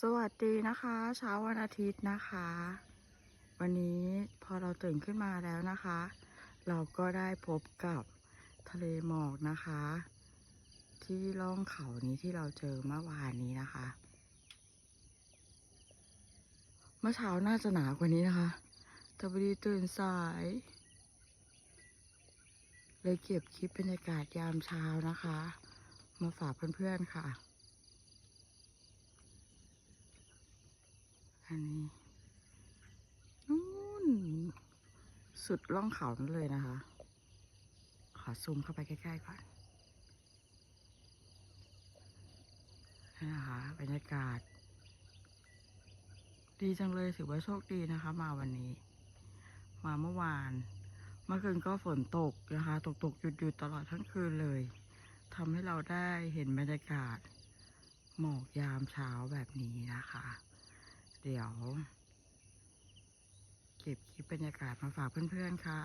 สวัสดีนะคะ เช้าวันอาทิตย์นะคะ วันนี้พอเราตื่นขึ้นมาแล้วนะคะ เราก็ได้พบกับทะเลหมอกนะคะ ที่ล่องเขานี้ที่เราเจอเมื่อวานนี้นะคะ เมื่อเช้าน่าจะหนากว่านี้นะคะแต่พอดีตื่นสาย เลยเก็บคลิปบรรยากาศยามเช้านะคะ มาฝากเพื่อนๆค่ะ อันนี้นู่นสุดล่องเขานั่นเลยนะคะ ขอซูมเข้าไปใกล้ๆก่อนนี่นะคะบรรยากาศ ดีจังเลยถือว่าโชคดีนะคะ มาวันนี้ มาเมื่อวาน เมื่อคืนก็ฝนตกนะคะ ตกตกๆหยุดหยุดๆตลอดทั้งคืนเลยทำให้เราได้เห็นบรรยากาศ หมอกยามเช้าแบบนี้นะคะ เดี๋ยว เก็บคลิปบรรยากาศมาฝากเพื่อนๆค่ะ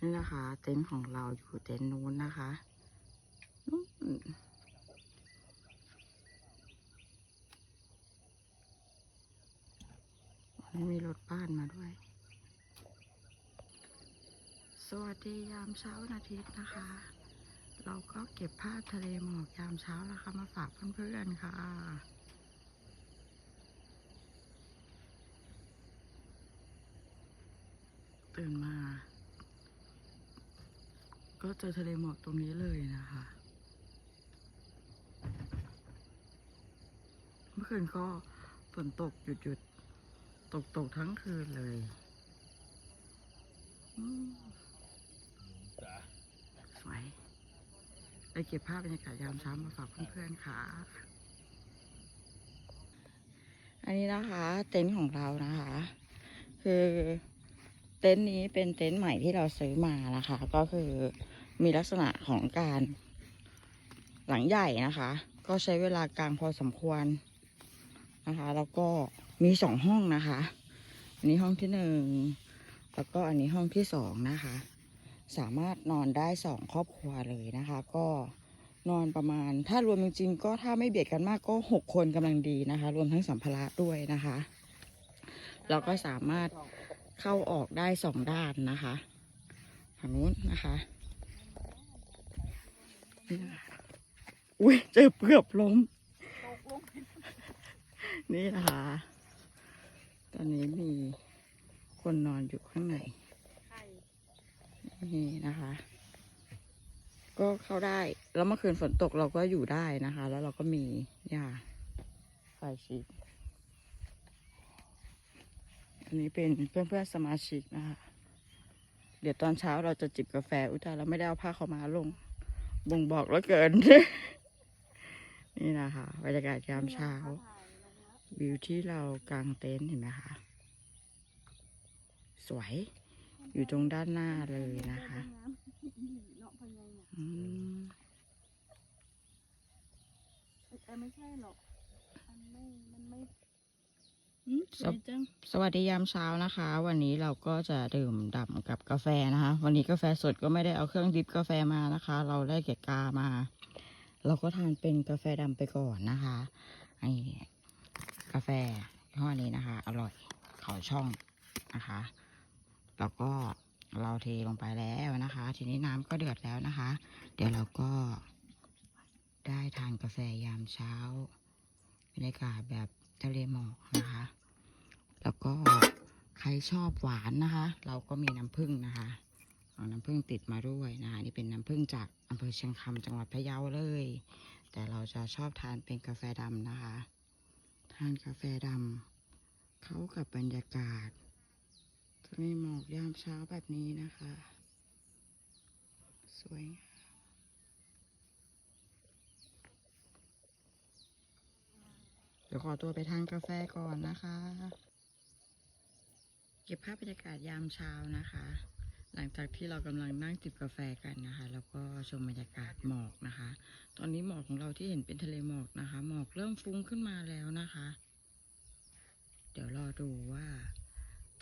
นี่นะคะ เต็นท์ของเราอยู่เต็นท์นู้นนะคะนู่นวันมีรถบ้านมาด้วย สวัสดียามเช้านอาทิตย์นะคะ เราก็เก็บภาพทะเลหมอกยามเช้าแล้วค่ะมาฝากเพื่อนๆค่ะ ตื่นมา ก็เจอทะเลหมอกตรงนี้เลยนะคะ เมื่อคืนก็ฝนตกหยุดหยุดตกตกๆทั้งคืนเลยอืมสวย ไปเก็บภาพบรรยากาศยามเช้ามาฝากเพื่อนๆค่ะ อันนี้นะคะเต็นท์ของเรานะคะ คือเต็นท์นี้เป็นเต็นท์ใหม่ที่เราซื้อมานะคะ ก็คือมีลักษณะของการหลังใหญ่นะคะ ก็ใช้เวลากลางพอสมควรนะคะ แล้วก็มีสองห้องนะคะ อันนี้ห้องที่หนึ่งแล้วก็อันนี้ห้องที่สองนะคะ สามารถนอนได้สองครอบครัวเลยนะคะ ก็นอนประมาณ ถ้ารวมจริงๆก็ถ้าไม่เบียดกันมากก็หกคนกำลังดีนะคะ รวมทั้งสัมภาระด้วยนะคะเราก็สามารถเข้าออกได้สองด้านนะคะฝั่งนู้นนะคะนี่นะคะอุ้ยเจอเกือบล้ม นี่นะคะ ตอนนี้มีคนนอนอยู่ข้างใน นี่นะคะ ก็เข้าได้ แล้วเมื่อคืนฝนตกเราก็อยู่ได้นะคะ แล้วเราก็มีเนี่ยค่ะไฟชีตอันนี้เป็นเพื่อนเพื่อนๆสมาชิกนะคะ เดี๋ยวตอนเช้าเราจะจิบกาแฟ อุยตาเราไม่ได้เอาผ้าขามาลง บ่งบอกแล้วเกิน นี่นะคะบรรยากาศยามเช้า วิวที่เรากางเต็นท์เห็นไหมคะ สวย อยู่ตรงด้านหน้าเลยนะคะอืมแต่ไม่ใช่หรอกมันไม่มันไม่สวสวัสดียามเช้านะคะ วันนี้เราก็จะดื่มด่ำกับกาแฟนะคะ วันนี้กาแฟสดก็ไม่ได้เอาเครื่องดริฟกาแฟมานะคะ เราได้เก็บกามา เราก็ทานเป็นกาแฟดำไปก่อนนะคะไอ้กาแฟยี่ห้อนี้นะคะ อร่อยเขาช่องนะคะ แล้วก็เราเทลงไปแล้วนะคะ ทีนี้น้ำก็เดือดแล้วนะคะ เดี๋ยวเราก็ได้ทานกาแฟยามเช้าบรรยากาศแบบทะเลหมอกนะคะ แล้วก็ใครชอบหวานนะคะ เราก็มีน้ำผึ้งนะคะเอาน้ำผึ้งติดมาด้วยนะคะนี่เป็นน้ำผึ้งจากอำเภอเชียงคำจังหวัดพะเยาเลย แต่เราจะชอบทานเป็นกาแฟดำนะคะ ทานกาแฟดำเข้ากับบรรยากาศ ทะเลหมอกยามเช้าแบบนี้นะคะ สวยงามเดี๋ยวขอตัวไปทานกาแฟก่อนนะคะ เก็บภาพบรรยากาศยามเช้านะคะ หลังจากที่เรากำลังนั่งจิบกาแฟกันนะคะ แล้วก็ชมบรรยากาศหมอกนะคะ ตอนนี้หมอกของเราที่เห็นเป็นทะเลหมอกนะคะ หมอกเริ่มฟุ้งขึ้นมาแล้วนะคะ เดี๋ยวรอดูว่า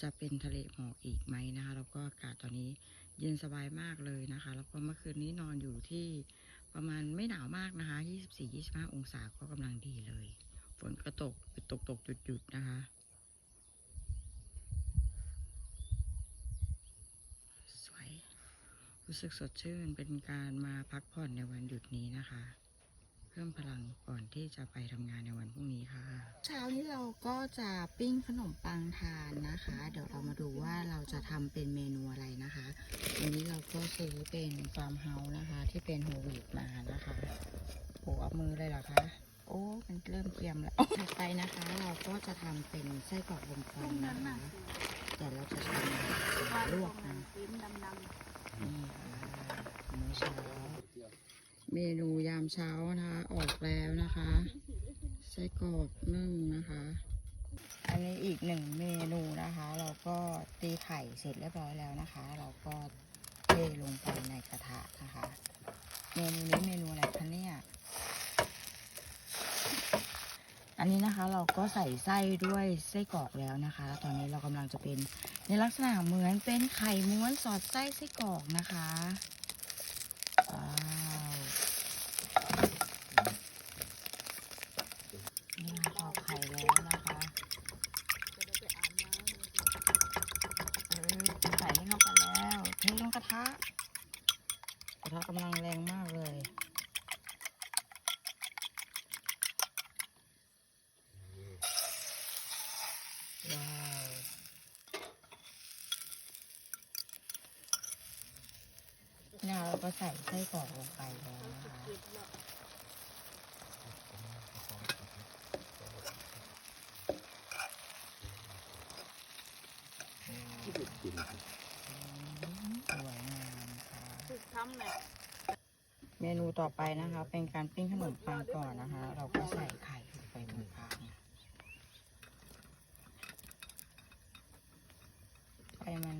จะเป็นทะเลหมอกอีกไหมนะคะ แล้วก็อากาศตอนนี้เย็นสบายมากเลยนะคะ แล้วก็เมื่อคืนนี้นอนอยู่ที่ประมาณไม่หนาวมากนะคะ 24-25 องศาก็กำลังดีเลย ฝนก็ตกตกตกหยุดหยุดนะคะ สวย รู้สึกสดชื่นเป็นการมาพักผ่อนในวันหยุดนี้นะคะ พิ่มพลังก่อนที่จะไปทำงานในวันพรุ่งนี้ค่ะ เช้านี้เราก็จะปิ้งขนมปังทานนะคะ เดี๋ยวเรามาดูว่าเราจะทำเป็นเมนูอะไรนะคะวันนี้เราก็ซื้อเป็นฟาร์มเฮาส์นะคะ ที่เป็นโฮวีดมานะคะโอ้เอามือเลยเหรอคะโอ้มันเริ่มเกรียมแล้วถัดไปนะคะ เราก็จะทำเป็นไส้กรอกลมคตวันงนั้นะนน่ะคะแต่เราจะทำลวกนะมื้อเช้า เมนูยามเช้านะคะ ออกแล้วนะคะไส้กรอกนึ่งนะคะ อันนี้อีกหนึ่งเมนูนะคะ เราก็ตีไข่เสร็จเรียบร้อยแล้วนะคะ เราก็เทลงไปในกระทะนะคะ เมนูนี้เมนูอะไรคะเนี่ยอันนี้นะคะเราก็ใส่ไส้ด้วยไส้กรอกแล้วนะคะแล้วตอนนี้เรากำลังจะเป็นในลักษณะเหมือนเป็นไข่ม้วนสอดไส้ไส้กรอกนะคะว้าวนี่ค่ะตอกไข่แล้วนะคะ จะได้ไปอาบน้ำ เออใส่ให้เข้าไปแล้วเทลงกระทะกระทะกำลังแรงมากเลยว้าวเนี่ยเราก็ใส่ไส้กรอกลงไปแล้วนะคะก็บแล้ว สวยงามค่ะฝึกทำเนี่ยเมนูต่อไปนะคะ เป็นการปิ้งขนมปังก่อนนะคะ เราก็ใส่ไข่ลงไปตรงกลางไฟมัน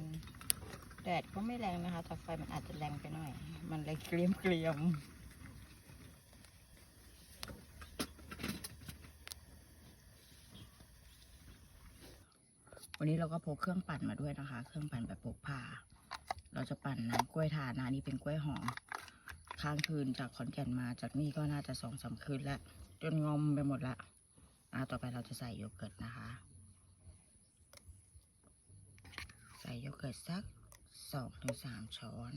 แดดก็ไม่แรงนะคะแต่ไฟมันอาจจะแรงไปหน่อย มันเลยเกรียมเกรียมวันนี้เราก็พกเครื่องปั่นมาด้วยนะคะ เครื่องปั่นแบบพกพา เราจะปั่นน้ำกล้วยทานนะนี่เป็นกล้วยหอมค้างคืนจากขอนแก่นมาจากนี่ก็น่าจะสองสามคืนแล้วจนงอมไปหมดละอ่าต่อไปเราจะใส่โยเกิร์ตนะคะ ใส่โยเกิร์ตสักสองถึงสามช้อน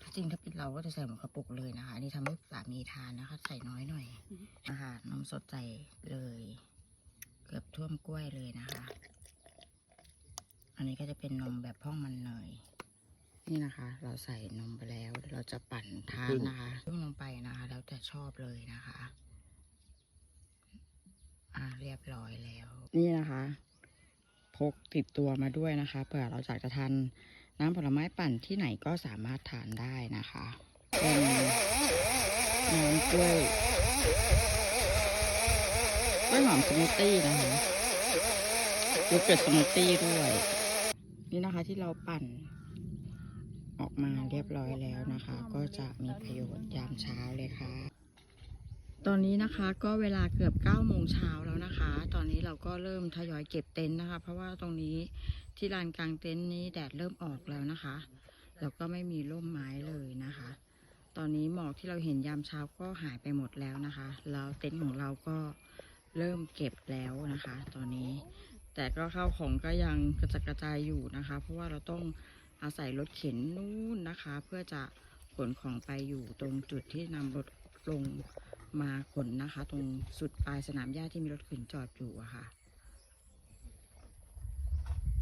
ถ้าจริงถ้าเป็นเราก็จะใส่หมดกระปุกเลยนะคะอันนี่ทำให้สามีทานนะคะ ใส่น้อยหน่อยนะคะนมสดใส่เลย เกือบท่วมกล้วยเลยนะคะ อันนี้ก็จะเป็นนมแบบพ่องมันเนย นี่นะคะ เราใส่นมไปแล้วเดี๋ยวเราจะปั่นทานนะคะเพิ่งลงไปนะคะ แล้วแต่ชอบเลยนะคะ อ่าเรียบร้อยแล้ว นี่นะคะพกติดตัวมาด้วยนะคะเผื่อเราอยากจะทานน้ำผลไม้ปั่นที่ไหนก็สามารถทานได้นะคะเป็นน้ำกล้วยกล้วยหอมสมูทตี้นะคะโยเกิร์ตสมูทตี้ด้วย นี่นะคะที่เราปั่น ออกมาเรียบร้อยแล้วนะคะ ก็จะมีประโยชน์ยามเช้าเลยค่ะ ตอนนี้นะคะก็เวลาเกือบ9โมงเช้าแล้วนะคะ ตอนนี้เราก็เริ่มทยอยเก็บเต็นท์นะคะ เพราะว่าตรงนี้ที่ลานกลางเต็นท์นี้แดดเริ่มออกแล้วนะคะ แล้วก็ไม่มีร่มไม้เลยนะคะ ตอนนี้หมอกที่เราเห็นยามเช้าก็หายไปหมดแล้วนะคะ แล้วเต็นท์ของเราก็เริ่มเก็บแล้วนะคะ ตอนนี้แต่ก็ข้าวของก็ยังกระจัดกระจายอยู่นะคะ เพราะว่าเราต้อง อาศัยรถเข็นนู่นนะคะ เพื่อจะขนของไปอยู่ตรงจุดที่นำรถลงมาขนนะคะ ตรงสุดปลายสนามหญ้าที่มีรถเข็นจอดอยู่อะค่ะ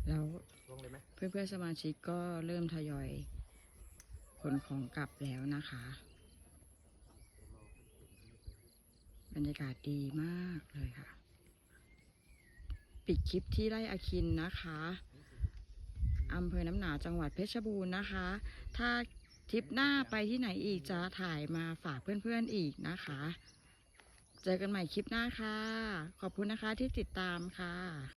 แล้วเพื่อนๆสมาชิกก็เริ่มทยอยขนของกลับแล้วนะคะ บรรยากาศดีมากเลยค่ะ ปิดคลิปที่ไร่อาคินนะคะ อำเภอน้ำหนาวจังหวัดเพชรบูรณ์นะคะ ถ้าทริปหน้าไปที่ไหนอีกจะถ่ายมาฝากเพื่อนๆอีกนะคะ เจอกันใหม่คลิปหน้าค่ะ ขอบคุณนะคะที่ติดตามค่ะ